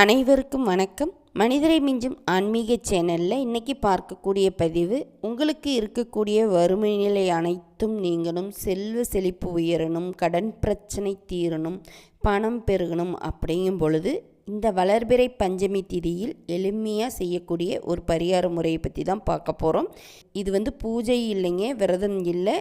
அனைவருக்கும் வணக்கம். மனிதரை மிஞ்சும் ஆன்மீக சேனலில் இன்றைக்கி பார்க்கக்கூடிய பதிவு உங்களுக்கு இருக்கக்கூடிய வறுமை நிலை அனைத்தும் நீங்கணும் செல்வ செழிப்பு உயரணும் கடன் பிரச்சனை தீரணும் பணம் பெருகணும் அப்படிங்கும் பொழுது இந்த வளர்பிறை பஞ்சமி திதியில் எளிமையாக செய்யக்கூடிய ஒரு பரிகார முறையை பற்றி தான் பார்க்க போகிறோம் இது வந்து பூஜை இல்லைங்க விரதம் இல்லை.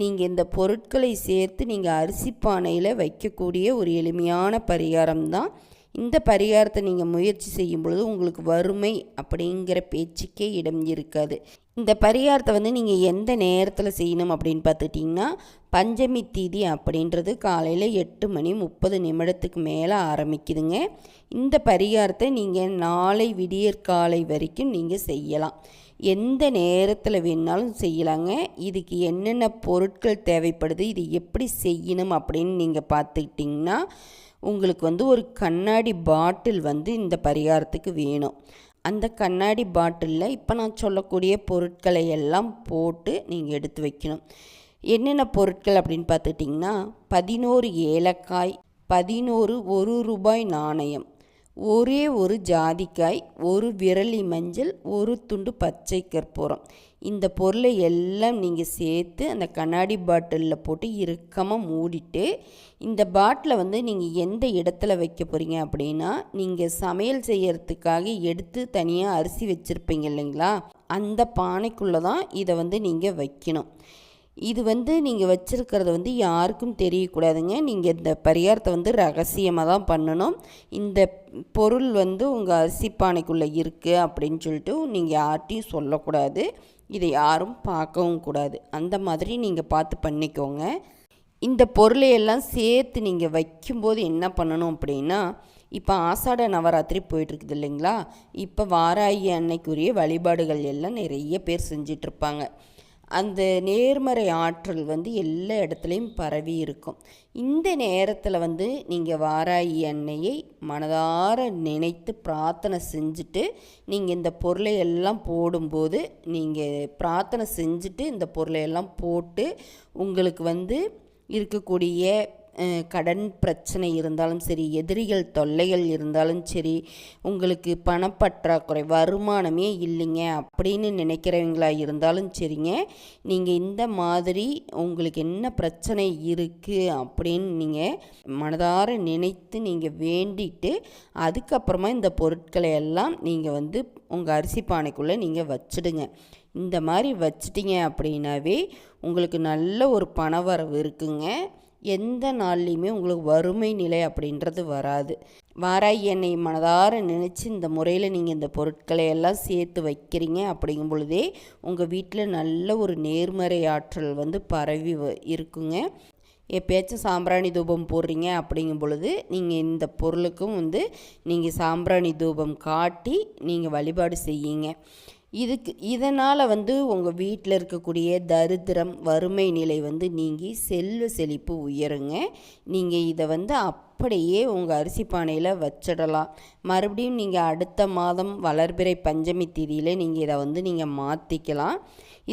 நீங்கள் இந்த பொருட்களை சேர்த்து நீங்கள் அரிசி பானையில் வைக்கக்கூடிய ஒரு எளிமையான பரிகாரம் தான். இந்த பரிகாரத்தை நீங்கள் முயற்சி செய்யும் பொழுது உங்களுக்கு வறுமை அப்படிங்கிற பேச்சுக்கே இடம் இருக்காது. இந்த பரிகாரத்தை வந்து நீங்கள் எந்த நேரத்தில் செய்யணும் அப்படின்னு பார்த்துட்டிங்கன்னா பஞ்சமி தீதி அப்படின்றது காலையில் எட்டு மணி முப்பது நிமிடத்துக்கு மேலே ஆரம்பிக்குதுங்க. இந்த பரிகாரத்தை நீங்கள் நாளை விடியற்காலை வரைக்கும் நீங்கள் செய்யலாம். எந்த நேரத்தில் வேணாலும் செய்யலாங்க. இதுக்கு என்னென்ன பொருட்கள் தேவைப்படுது இது எப்படி செய்யணும் அப்படின்னு நீங்கள் பார்த்துக்கிட்டிங்கன்னா உங்களுக்கு வந்து ஒரு கண்ணாடி பாட்டில் வந்து இந்த பரிகாரத்துக்கு வேணும். அந்த கண்ணாடி பாட்டிலில் இப்போ நான் சொல்லக்கூடிய பொருட்களை எல்லாம் போட்டு நீங்கள் எடுத்து வைக்கணும். என்னென்ன பொருட்கள் அப்படின்னு பார்த்துட்டிங்கன்னா பதினோரு ஏலக்காய் பதினோரு ஒரு ரூபாய் நாணயம் ஒரே ஒரு ஜாதிக்காய் ஒரு விரலி மஞ்சள் ஒரு துண்டு பச்சை கற்பூரம். இந்த பொருளை எல்லாம் நீங்கள் சேர்த்து அந்த கண்ணாடி பாட்டிலில் போட்டு இறுக்கமாக மூடிட்டு இந்த பாட்டிலை வந்து நீங்கள் எந்த இடத்துல வைக்க போகிறீங்க அப்படின்னா நீங்கள் சமையல் செய்யறதுக்காக எடுத்து தனியாக அரிசி வச்சுருப்பீங்க இல்லைங்களா? அந்த பானைக்குள்ளே தான் இதை வந்து நீங்கள் வைக்கணும். இது வந்து நீங்கள் வச்சுருக்கிறது வந்து யாருக்கும் தெரியக்கூடாதுங்க. நீங்கள் இந்த பரிகாரத்தை வந்து ரகசியமாக தான் பண்ணணும். இந்த பொருள் வந்து உங்கள் அரிசி பானைக்குள்ளே இருக்குது அப்படின்னு சொல்லிட்டு நீங்கள் யார்ட்டையும் சொல்லக்கூடாது. இதை யாரும் பார்க்கவும் கூடாது. அந்த மாதிரி நீங்கள் பார்த்து பண்ணிக்கோங்க. இந்த பொருளையெல்லாம் சேர்த்து நீங்கள் வைக்கும்போது என்ன பண்ணணும் அப்படின்னா இப்போ ஆசாட நவராத்திரி போயிட்டுருக்குது இல்லைங்களா? இப்போ வாராயி அன்னைக்குரிய வழிபாடுகள் எல்லாம் நிறைய பேர் செஞ்சிட்ருப்பாங்க அந்த நேர்மறை ஆற்றல் வந்து எல்லா இடத்துலையும் பரவி இருக்கும். இந்த நேரத்தில் வந்து நீங்கள் வாராயி அன்னையை மனதார நினைத்து பிரார்த்தனை செஞ்சுட்டு நீங்கள் இந்த பொருளை எல்லாம் போடும்போது நீங்கள் பிரார்த்தனை செஞ்சுட்டு இந்த பொருளை எல்லாம் போட்டு உங்களுக்கு வந்து இருக்கக்கூடிய கடன் பிரச்சனை இருந்தாலும் சரி எதிரிகள் தொல்லைகள் இருந்தாலும் சரி உங்களுக்கு பணப்பற்றாக்குறை வருமானமே இல்லைங்க அப்படின்னு நினைக்கிறவங்களா இருந்தாலும் சரிங்க. நீங்கள் இந்த மாதிரி உங்களுக்கு என்ன பிரச்சனை இருக்குது அப்படின்னு நீங்கள் மனதார நினைத்து நீங்கள் வேண்டிட்டு அதுக்கப்புறமா இந்த பொருட்களை எல்லாம் நீங்கள் வந்து உங்கள் அரிசி பானைக்குள்ளே நீங்கள் வச்சிடுங்க. இந்த மாதிரி வச்சிட்டிங்க அப்படின்னாவே உங்களுக்கு நல்ல ஒரு பணவரவு இருக்குங்க. எந்த நாள்லேயுமே உங்களுக்கு வறுமை நிலை அப்படின்றது வராது. வாராய் எண்ணெய் மனதார நினச்சி இந்த முறையில் நீங்கள் இந்த பொருட்களை எல்லாம் சேர்த்து வைக்கிறீங்க அப்படிங்கும் பொழுதே உங்கள் வீட்டில் நல்ல ஒரு நேர்மறை ஆற்றல் வந்து பரவி இருக்குங்க. எப்பயாச்சும் சாம்பிராணி தூபம் போடுறீங்க அப்படிங்கும் பொழுது நீங்கள் இந்த பொருளுக்கும் வந்து நீங்கள் சாம்பிராணி தூபம் காட்டி நீங்கள் வழிபாடு செய்யுங்க. இதுக்கு இதனால் வந்து உங்கள் வீட்டில் இருக்கக்கூடிய தரித்திரம் வறுமை நிலை வந்து நீங்கி செல்வ செழிப்பு உயருங்க. நீங்கள் இதை வந்து அப்படியே உங்கள் அரிசி பானையில் வச்சிடலாம். மறுபடியும் நீங்கள் அடுத்த மாதம் வளர்பிறை பஞ்சமி தேதியில் நீங்கள் இதை வந்து நீங்கள் மாற்றிக்கலாம்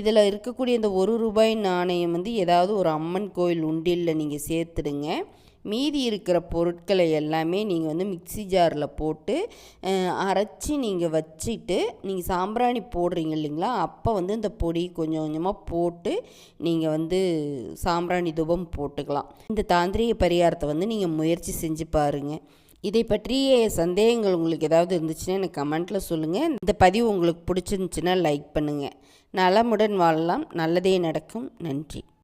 இதில் இருக்கக்கூடிய இந்த ஒரு ரூபாய் நாணயம் வந்து ஏதாவது ஒரு அம்மன் கோயில் உண்டியில் நீங்கள் சேர்த்துடுங்க. மீதி இருக்கிற பொருட்களை எல்லாமே நீங்கள் வந்து மிக்சி ஜாரில் போட்டு அரைச்சி நீங்கள் வச்சுட்டு நீங்கள் சாம்பிராணி போடுறீங்க இல்லைங்களா? அப்போ வந்து இந்த பொடி கொஞ்சம் கொஞ்சமாக போட்டு நீங்கள் வந்து சாம்பிராணி தூபம் போட்டுக்கலாம். இந்த தாந்திரிக பரிகாரத்தை வந்து நீங்கள் முயற்சி செஞ்சு பாருங்கள் இதை பற்றிய சந்தேகங்கள் உங்களுக்கு ஏதாவது இருந்துச்சுன்னா எனக்கு கமெண்ட்டில் சொல்லுங்கள் இந்த பதிவு உங்களுக்கு பிடிச்சிருந்துச்சுன்னா லைக் பண்ணுங்கள் நலமுடன் வாழலாம். நல்லதே நடக்கும். நன்றி.